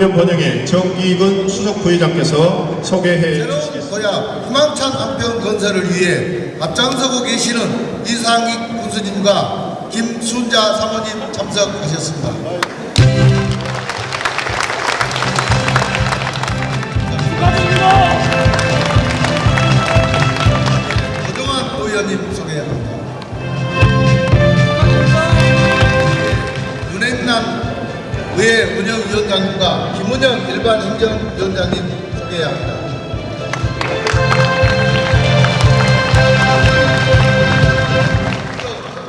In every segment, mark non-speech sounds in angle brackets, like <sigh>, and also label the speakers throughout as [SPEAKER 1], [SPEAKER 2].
[SPEAKER 1] 대동면 번영의 정기근 수석 부회장께서 소개해 주시겠습니다.
[SPEAKER 2] 희망찬 한평 건설을 위해 앞장서고 계시는 이상익 군수님과 김순자 사모님 참석하셨습니다. 의회 운영위원장님과 김은영 일반 행정위원장님 소개합니다.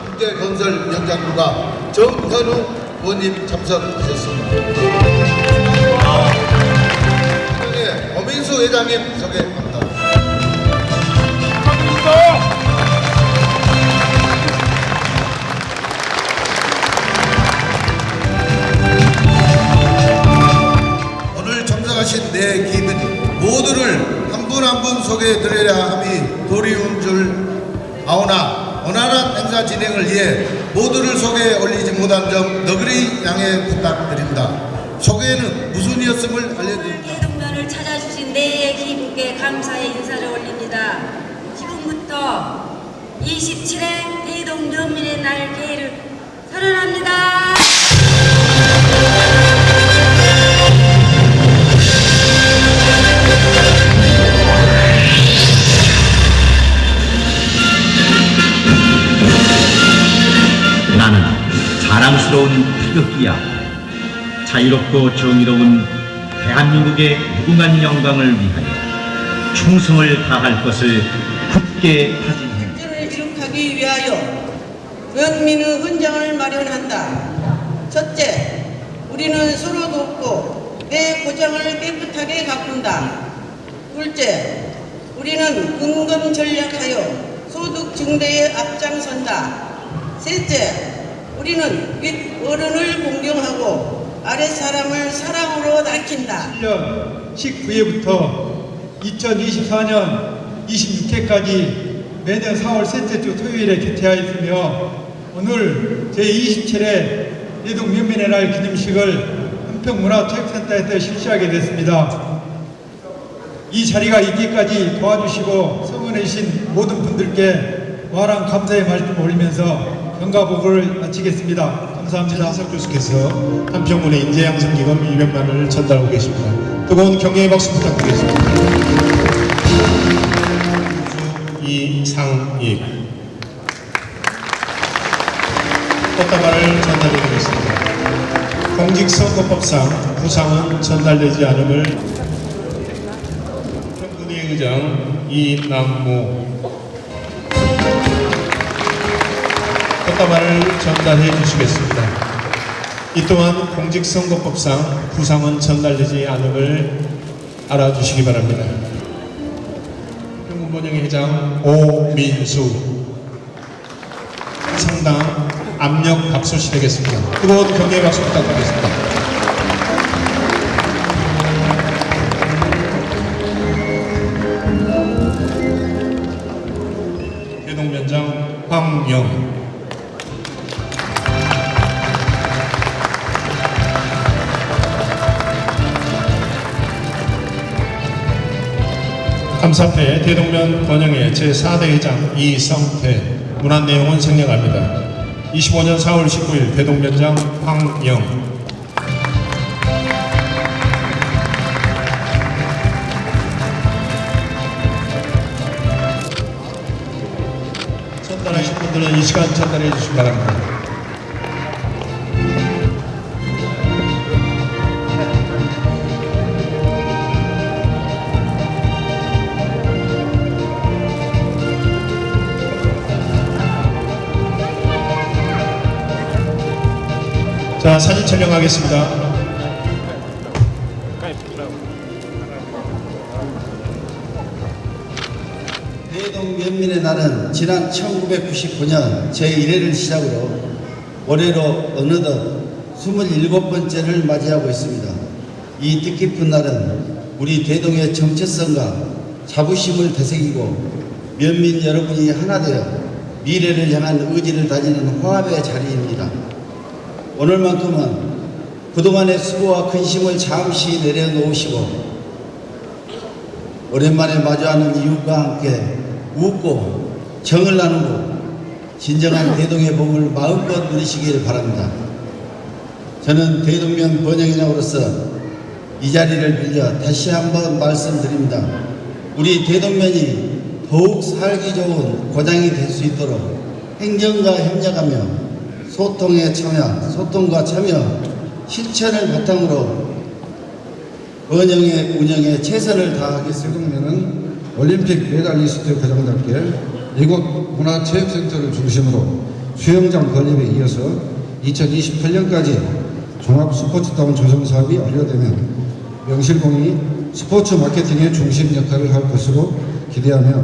[SPEAKER 2] 국제건설위원장님과 정현우 의원님 참석하셨습니다. 네, 어민수 회장님 소개합니다. 소개해 드려야 함이 도리운 줄 아오나 원활한 행사 진행을 위해 모두를 소개해 올리지 못한 점 너그리 양해 부탁드립니다. 소개는 무슨 이었음을 알려드립니다.
[SPEAKER 3] 대동면을 찾아주신 내의 기분께 감사의 인사를 올립니다. 지금부터 27회 대동면민의 날 개회를 선언합니다.
[SPEAKER 4] 태극기야. 자유롭고 정의로운 대한민국의 무궁한 영광을 위하여 충성을 다할 것을 굳게 다짐해.
[SPEAKER 5] 발전을 지속하기 위하여 면민의 헌장을 마련한다. 첫째, 우리는 서로 돕고 내 고장을 깨끗하게 가꾼다. 둘째, 우리는 근검 전략하여 소득 증대에 앞장선다. 셋째, 우리는 윗 어른을 공경하고 아랫 사람을 사랑으로 낮춘다.
[SPEAKER 6] 1년 19회부터 2024년 26회까지 매년 4월 셋째 주 토요일에 개최하였으며 오늘 제27회 대동 면민의 날 기념식을 한평문화체육센터에서 실시하게 됐습니다. 이 자리가 있기까지 도와주시고 성원해 주신 모든 분들께 무한한 감사의 말씀 올리면서 경가복을 마치겠습니다. 감사합니다.
[SPEAKER 1] 한석 교수께서 한평문의 인재양성기금 200만 원을 전달하고 계십니다. 뜨거운 경례의 박수 부탁드리겠습니다. 이상익 꽃다발을 전달해드리겠습니다. 공직선거법상 부상은 전달되지 않음을 평군의 의장 이남무 꽃다발을 전달해 주시겠습니다. 이 또한 공직선거법상 부상은 전달되지 않음을 알아주시기 바랍니다. 평군번영회 회장 오민수 상당 압력 박수시 되겠습니다. 뜨거운 경례 박수 부탁드리겠습니다. 감사패 대동면 번영회 제4대 회장 이성태 문안 내용은 생략합니다. 25년 4월 19일 대동면장 황영 전달하신 분들은 이 시간 전달해 주시기 바랍니다. 자, 사진 촬영하겠습니다.
[SPEAKER 7] 대동 면민의 날은 지난 1999년 제1회를 시작으로 올해로 어느덧 27번째를 맞이하고 있습니다. 이 뜻깊은 날은 우리 대동의 정체성과 자부심을 되새기고 면민 여러분이 하나 되어 미래를 향한 의지를 다지는 화합의 자리입니다. 오늘만큼은 그동안의 수고와 근심을 잠시 내려놓으시고 오랜만에 마주하는 이웃과 함께 웃고 정을 나누고 진정한 <laughs> 대동의 복을 마음껏 누리시길 바랍니다. 저는 대동면 번영인으로서 이 자리를 빌려 다시 한번 말씀드립니다. 우리 대동면이 더욱 살기 좋은 고장이 될 수 있도록 행정과 협력하며 소통에 참여, 소통과 참여, 실천을 바탕으로 번영의 운영에 최선을 다하겠습니다.
[SPEAKER 8] 올림픽 메달리스트 과장답게 이곳 문화체육센터를 중심으로 수영장 건립에 이어서 2028년까지 종합 스포츠타운 조성 사업이 완료되면 명실공히 스포츠 마케팅의 중심 역할을 할 것으로 기대하며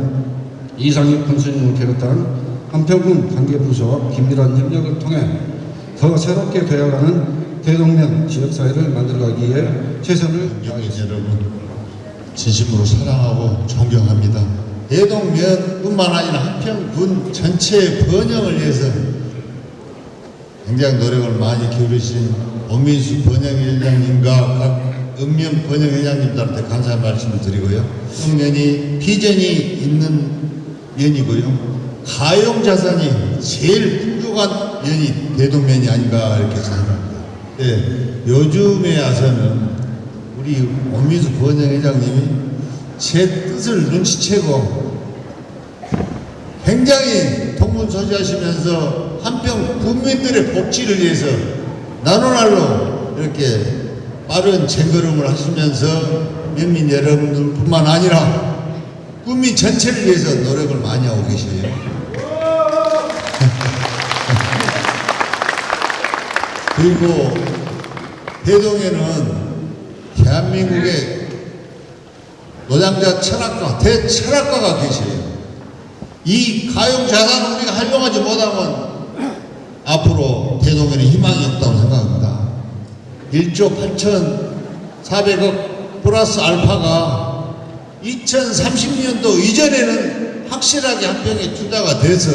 [SPEAKER 8] 이상익 군수님을 비롯한 한평군 관계부서와 긴밀한 협력을 통해 더 새롭게 되어가는 대동면 지역사회를 만들어가기 위해 최선을
[SPEAKER 9] 국민 여러분 진심으로 사랑하고 존경합니다. 대동면뿐만 아니라 한평군 전체의 번영을 위해서 굉장히 노력을 많이 기울이신 엄민수 번영회장님과 각 읍면 번영회장님들한테 감사의 말씀을 드리고요. 동면이 비전이 있는 면이고요. 가용 자산이 제일 풍족한 면이 대동면이 아닌가 이렇게 생각합니다. 예, 요즘에 와서는 우리 엄민수 번영회장님이 제 뜻을 눈치채고 굉장히 동문서지하시면서 한평 국민들의 복지를 위해서 나노날로 이렇게 빠른 재걸음을 하시면서 면민 여러분들뿐만 아니라 국민 전체를 위해서 노력을 많이 하고 계셔요. 그리고 대동에는 대한민국의 노장자 철학가, 대철학가가 계셔요. 이 가용 자산을 우리가 활용하지 못하면 앞으로 대동에는 희망이 없다고 생각합니다. 1조 8,400억 플러스 알파가 2030년도 이전에는 확실하게 한평에 투자가 돼서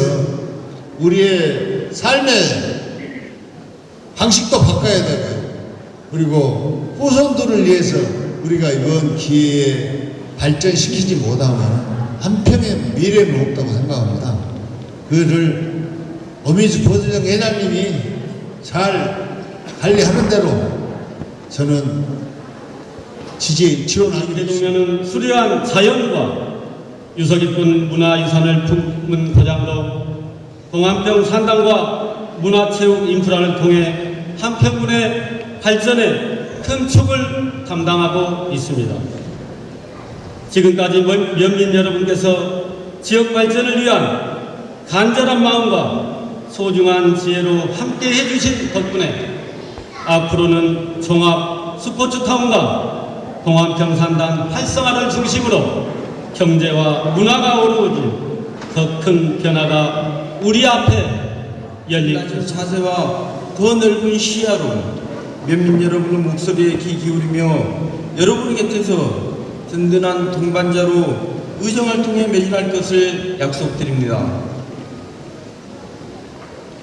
[SPEAKER 9] 우리의 삶의 방식도 바꿔야 되고 그리고 후손들을 위해서 우리가 이번 기회에 발전시키지 못하면 한평의 미래는 없다고 생각합니다. 그를 어민수 보수정 회장님이 잘 관리하는 대로 저는 지지 지원하기로.
[SPEAKER 10] 대동면은 수려한 자연과 유서 깊은 문화유산을 품은 고장으로 동한평 산당과 문화체육 인프라를 통해 한평군의 발전에 큰 축을 담당하고 있습니다. 지금까지 면- 면민 여러분께서 지역 발전을 위한 간절한 마음과 소중한 지혜로 함께 해주신 덕분에 앞으로는 종합 스포츠타운과 동안평산단 활성화를 중심으로 경제와 문화가 어우러진 더 큰 변화가 우리 앞에
[SPEAKER 11] 낮은 자세와 더 넓은 시야로 면민 여러분의 목소리에 귀 기울이며 여러분 곁에서 든든한 동반자로 의정을 통해 매진할 것을 약속드립니다.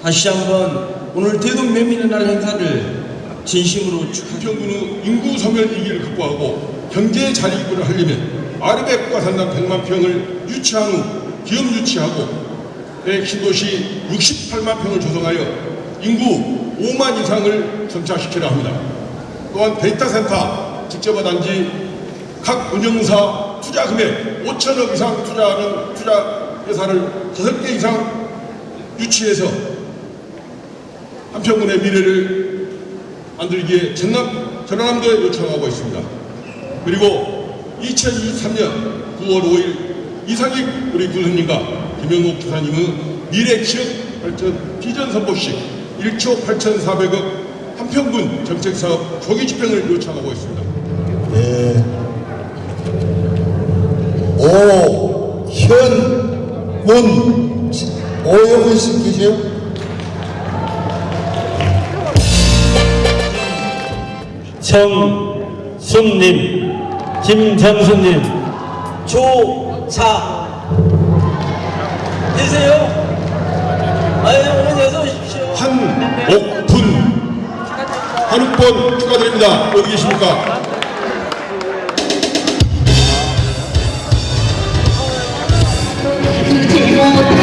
[SPEAKER 11] 다시 한번 오늘 대동 면민의 날 행사를 진심으로 축하드립니다.
[SPEAKER 12] 인구 소멸 위기를 극복하고 경제 자립을 하려면 아르베 국가산당 100만 평을 유치한 후 기업 유치하고 신도시 68만 평을 조성하여 인구 5만 이상을 정착시키려 합니다. 또한 데이터 센터 직접화 단지 각 운영사 투자 금액 5천억 이상 투자하는 투자 회사를 5개 이상 유치해서 한평군의 미래를 만들기에 전남, 전남도에 요청하고 있습니다. 그리고 2023년 9월 5일 이상익 우리 군수님과 김영욱 부사님의 미래 지역 발전 비전 선보식 1초 8,400억 한평군 정책사업 조기 집행을 요청하고 있습니다.
[SPEAKER 9] 예. 오현문 오영훈 씨 계세요?
[SPEAKER 10] 정 순님, 김정수님,
[SPEAKER 11] 조사 계세요? 아유 오늘 어서 오십시오.
[SPEAKER 12] 한 옥분
[SPEAKER 11] 한번 축하드립니다. 어디 계십니까? <laughs>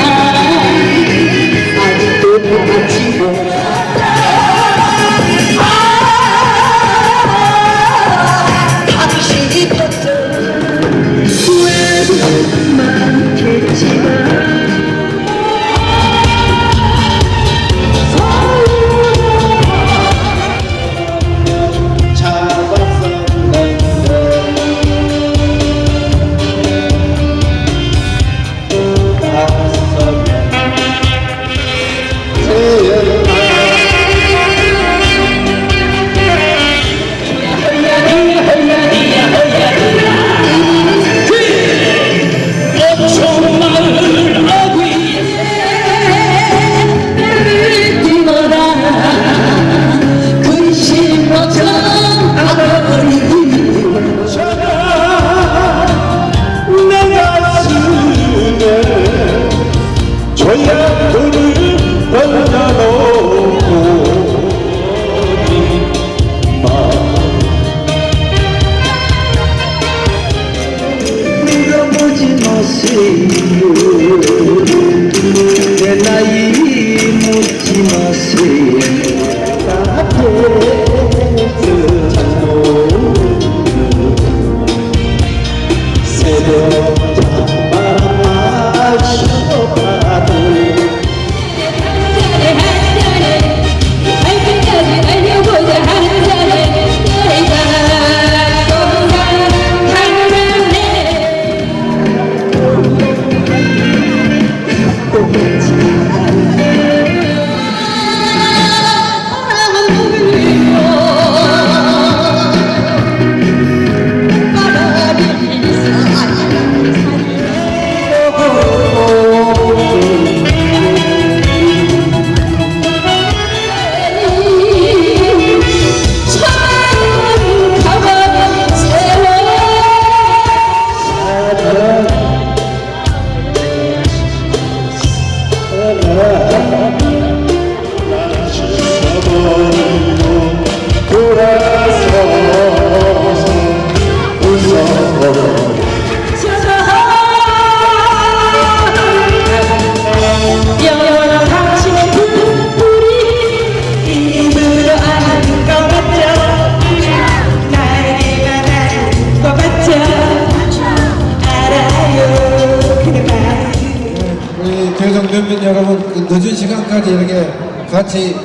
[SPEAKER 8] 시간까지 이렇게 같이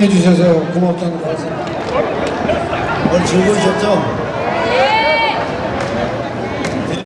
[SPEAKER 8] 해주셔서 고맙다는 말씀
[SPEAKER 7] 오늘 즐거우셨죠?